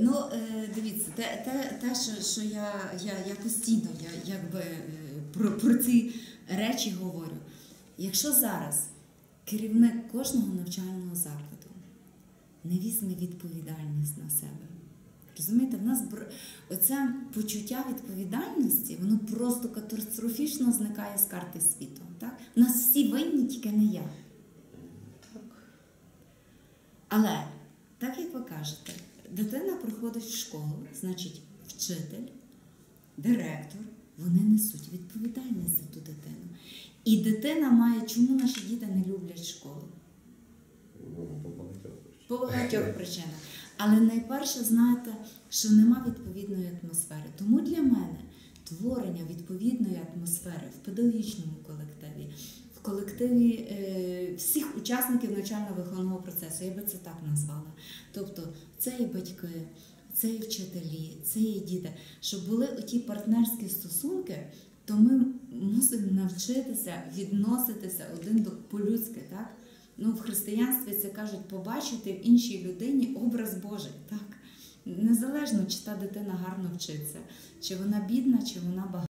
Ну, е, дивіться, те, те, те що, що я, я, я постійно я, якби, е, про, про ці речі говорю. Якщо зараз керівник кожного навчального закладу не візьме відповідальність на себе, розумієте, в нас оце почуття відповідальності, воно просто катастрофічно зникає з карти світу. Так? У нас всі винні, тільки не я. Але, так як ви кажете, дитина приходить в школу, значить, вчитель, директор, вони несуть відповідальність за ту дитину. І дитина має, чому наші діти не люблять школу? По багатьох причинах. Але найперше, знаєте, що нема відповідної атмосфери. Тому для мене творення відповідної атмосфери в педагогічному колективі, в колективі е, всіх учасників навчально-виховного процесу, я би це так назвала. Тобто, це і батьки, це і вчителі, це і діти, щоб були оті партнерські стосунки, то ми мусимо навчитися відноситися один до по-людськи, так? Ну, в християнстві це кажуть побачити в іншій людині образ Божий. Так? Незалежно, чи та дитина гарно вчиться, чи вона бідна, чи вона багата.